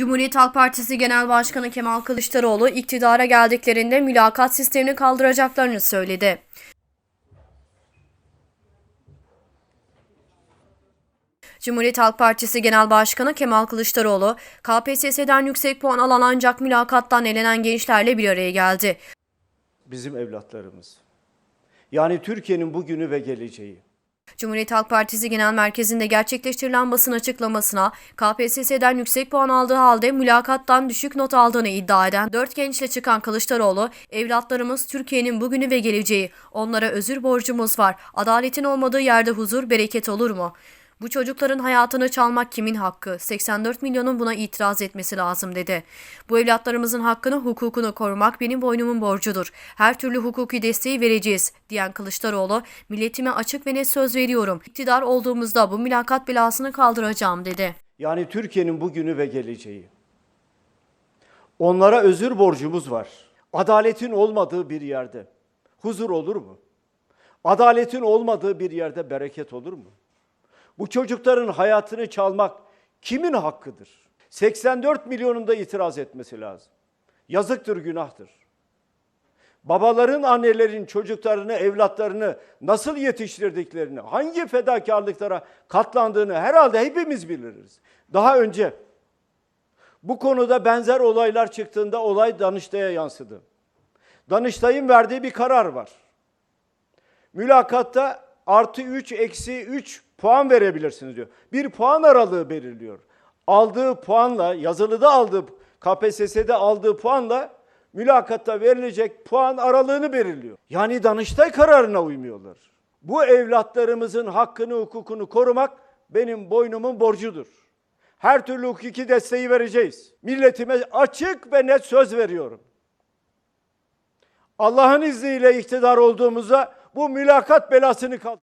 Cumhuriyet Halk Partisi Genel Başkanı Kemal Kılıçdaroğlu iktidara geldiklerinde mülakat sistemini kaldıracaklarını söyledi. Cumhuriyet Halk Partisi Genel Başkanı Kemal Kılıçdaroğlu, KPSS'den yüksek puan alan ancak mülakattan elenen gençlerle bir araya geldi. bizim evlatlarımız. Yani Türkiye'nin bugünü ve geleceği. Cumhuriyet Halk Partisi Genel Merkezi'nde gerçekleştirilen basın açıklamasına KPSS'den yüksek puan aldığı halde mülakattan düşük not aldığını iddia eden 4 gençle çıkan Kılıçdaroğlu, evlatlarımız Türkiye'nin bugünü ve geleceği, onlara özür borcumuz var, adaletin olmadığı yerde huzur, bereket olur mu? Bu çocukların hayatını çalmak kimin hakkı? 84 milyonun buna itiraz etmesi lazım dedi. Bu evlatlarımızın hakkını, hukukunu korumak benim boynumun borcudur. Her türlü hukuki desteği vereceğiz, diyen Kılıçdaroğlu, milletime açık ve net söz veriyorum. İktidar olduğumuzda bu mülakat belasını kaldıracağım dedi. Yani Türkiye'nin bugünü ve geleceği. Onlara özür borcumuz var. Adaletin olmadığı bir yerde huzur olur mu? Adaletin olmadığı bir yerde bereket olur mu? Bu çocukların hayatını çalmak kimin hakkıdır? 84 milyonun da itiraz etmesi lazım. Yazıktır, günahtır. Babaların, annelerin çocuklarını, evlatlarını nasıl yetiştirdiklerini, hangi fedakarlıklara katlandığını herhalde hepimiz biliriz. Daha önce bu konuda benzer olaylar çıktığında olay Danıştay'a yansıdı. Danıştay'ın verdiği bir karar var. Mülakatta artı 3, eksi 3 puan verebilirsiniz diyor. Bir puan aralığı belirliyor. Aldığı puanla, yazılıda aldığı, KPSS'de aldığı puanla mülakatta verilecek puan aralığını belirliyor. Yani Danıştay kararına uymuyorlar. Bu evlatlarımızın hakkını, hukukunu korumak benim boynumun borcudur. Her türlü hukuki desteği vereceğiz. Milletime açık ve net söz veriyorum. Allah'ın izniyle iktidar olduğumuzda bu mülakat belasını kaldır.